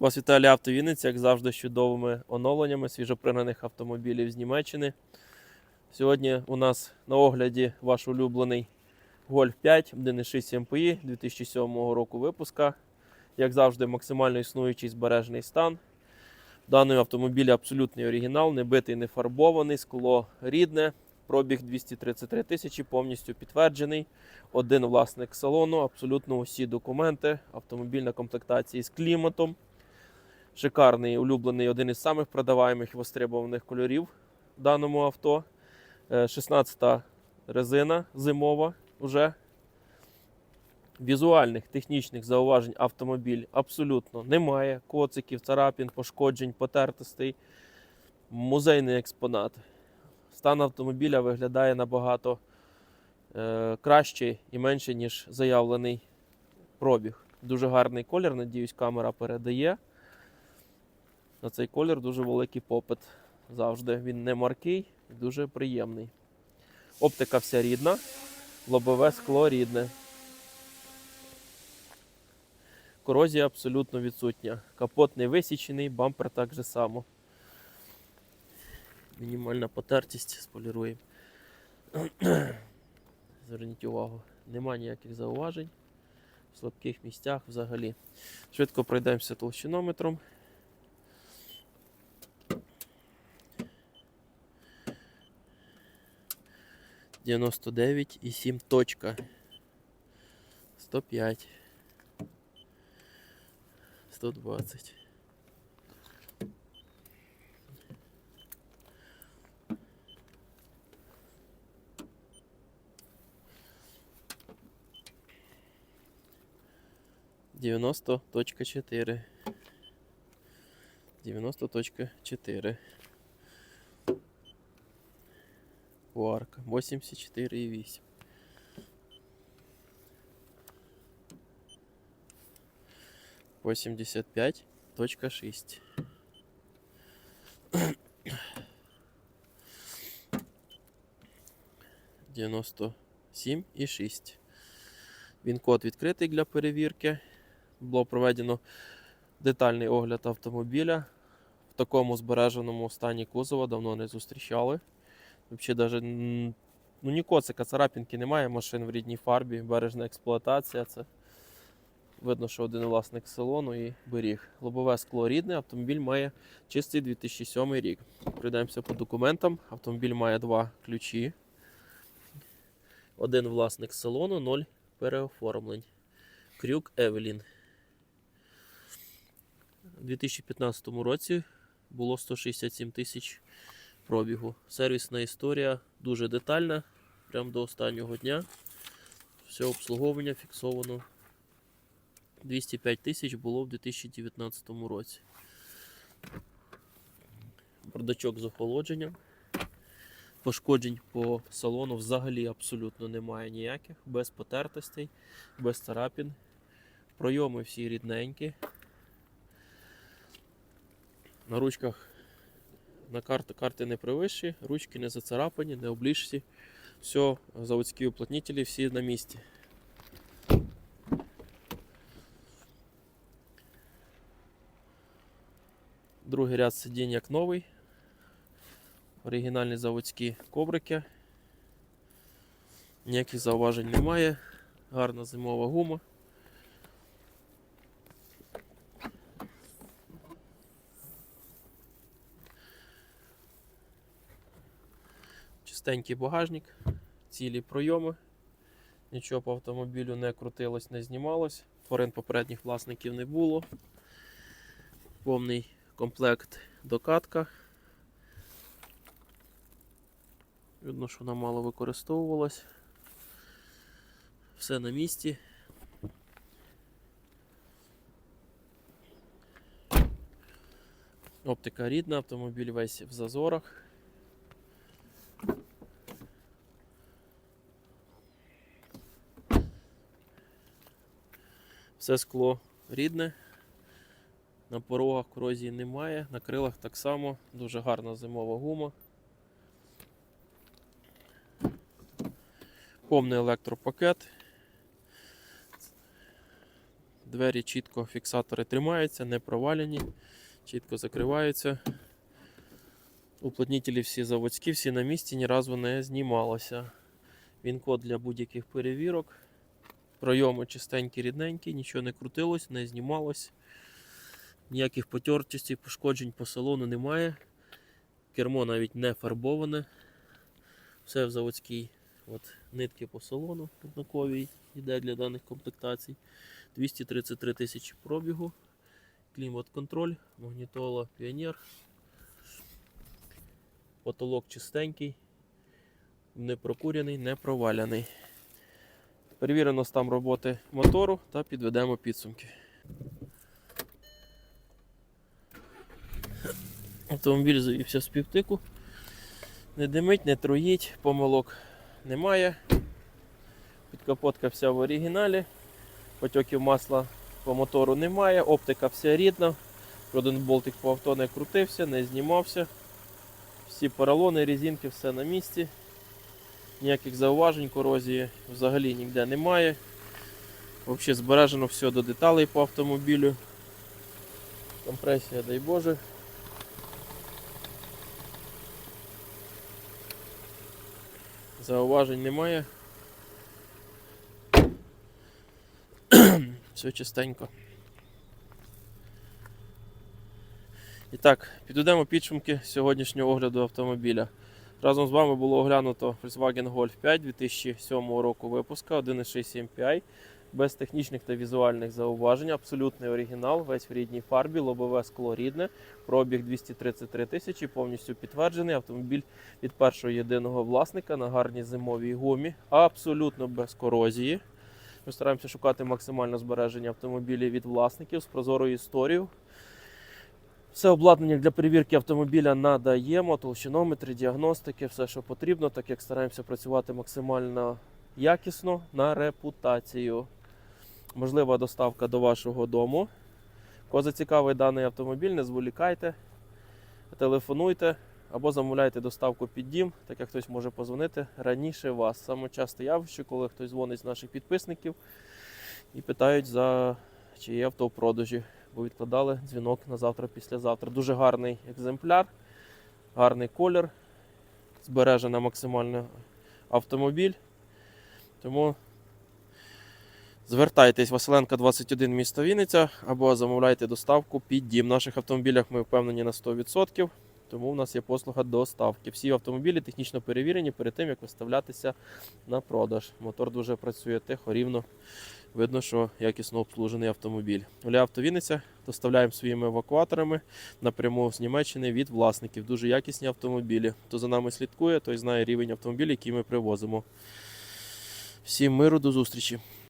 Вас вітає Авто як завжди, з чудовими оновленнями свіжопригнаних автомобілів з Німеччини. Сьогодні у нас на огляді ваш улюблений Golf 5 1.6 MPI 2007 року випуска. Як завжди, максимально існуючий збережений стан. Даний автомобіль абсолютний оригінал, не битий, не фарбований, скло рідне, пробіг 233 тисячі, повністю підтверджений. Один власник салону, абсолютно усі документи, автомобільна комплектація з кліматом. Шикарний, улюблений, один із самих продаваємих і востребованих кольорів в даному авто. 16-та резина зимова вже. Візуальних технічних зауважень автомобіль абсолютно немає. Коциків, царапін, пошкоджень, потертостей. Музейний експонат. Стан автомобіля виглядає набагато е, краще і менше, ніж заявлений пробіг. Дуже гарний колір, надіюсь, камера передає. На цей колір дуже великий попит завжди. Він не маркий дуже приємний. Оптика вся рідна, лобове скло рідне. Корозія абсолютно відсутня. Капот не висічений, бампер так же само. Мінімальна потертість споліруємо. Зверніть увагу, нема ніяких зауважень в слабких місцях взагалі. Швидко пройдемося толщинометром. Дев'яносто дев'ять і сім точка. Сто п'ять. Сто двадцять. Девяносто точка чотири. Девяносто точка чотири. Варка. 84,8. Восемьдесят пять точка шесть. Дев'яносто сім і шість. Він код відкритий для перевірки. Було проведено детальний огляд автомобіля. В такому збереженому стані кузова давно не зустрічали. Взагалі, даже, ну, ні коцика, царапінки немає, машин в рідній фарбі, бережна експлуатація. Це видно, що один власник салону і беріг. Лобове скло рідне, автомобіль має чистий 2007 рік. Прийдемося по документам. Автомобіль має два ключі. Один власник салону, ноль переоформлень. Крюк Евелін. У 2015 році було 167 тисяч пробігу. Сервісна історія дуже детальна, прямо до останнього дня. Все обслуговування фіксовано. 205 тисяч було в 2019 році. Бардачок з охолодженням. Пошкоджень по салону взагалі абсолютно немає ніяких, без потертостей, без царапін. Пройоми всі рідненькі. На ручках на карти, карти не привищі, ручки не зацарапані, не обліжці. Все, заводські уплотнителі всі на місці. Другий ряд сидінь як новий. Оригінальні заводські коврики. Ніяких зауважень немає. Гарна зимова гума. Чистенький багажник, цілі пройоми. Нічого по автомобілю не крутилось, не знімалось. Форин попередніх власників не було. Повний комплект докатка. Видно, що вона мало використовувалась. Все на місці. Оптика рідна, автомобіль весь в зазорах. Все скло рідне. На порогах корозії немає, на крилах так само, дуже гарна зимова гума. Повний електропакет. Двері чітко, фіксатори тримаються, не провалені, чітко закриваються. Уплотнітелі всі заводські, всі на місці, ні разу не знімалося. Він код для будь-яких перевірок. Пройоми чистенькі, рідненькі, нічого не крутилось, не знімалось. Ніяких потертостей, пошкоджень по салону немає. Кермо навіть не фарбоване. Все в заводській От, нитки по салону однаковій йде для даних комплектацій. 233 тисячі пробігу. Клімат-контроль, магнітола Піонер. Потолок чистенький, не прокурений, не проваляний. Перевірено стан роботи мотору та підведемо підсумки. Автомобіль завівся в співтику. Не димить, не троїть, помилок немає. Підкапотка вся в оригіналі. Потьоків масла по мотору немає, оптика вся рідна. Жоден болтик по авто не крутився, не знімався. Всі поролони, резинки, все на місці. Ніяких зауважень, корозії взагалі ніде немає. Взагалі збережено все до деталей по автомобілю. Компресія, дай Боже. Зауважень немає. Все чистенько. І так, підведемо підсумки сьогоднішнього огляду автомобіля. Разом з вами було оглянуто Volkswagen Golf 5 2007 року випуска 1.6 MPI без технічних та візуальних зауважень. Абсолютний оригінал, весь в рідній фарбі, лобове скло рідне, пробіг 233 тисячі, повністю підтверджений автомобіль від першого єдиного власника на гарній зимовій гумі, абсолютно без корозії. Ми стараємося шукати максимальне збереження автомобілів від власників з прозорою історією. Все обладнання для перевірки автомобіля надаємо, толщинометри, діагностики, все, що потрібно, так як стараємося працювати максимально якісно на репутацію. Можлива доставка до вашого дому. Кого зацікавий даний автомобіль, не зволікайте, телефонуйте або замовляйте доставку під дім, так як хтось може позвонити раніше вас. Саме часте явище, коли хтось дзвонить з наших підписників і питають, за чи є авто в продажі, бо відкладали дзвінок на завтра, післязавтра. Дуже гарний екземпляр, гарний колір, збережений максимально автомобіль. Тому звертайтесь Василенка 21 місто Вінниця або замовляйте доставку під дім. В наших автомобілях ми впевнені на 100%. Тому в нас є послуга доставки. Всі автомобілі технічно перевірені перед тим, як виставлятися на продаж. Мотор дуже працює тихо, рівно. Видно, що якісно обслужений автомобіль. Оля Автовінниця доставляємо своїми евакуаторами напряму з Німеччини від власників. Дуже якісні автомобілі. Хто за нами слідкує, той знає рівень автомобілів, який ми привозимо. Всім миру, до зустрічі!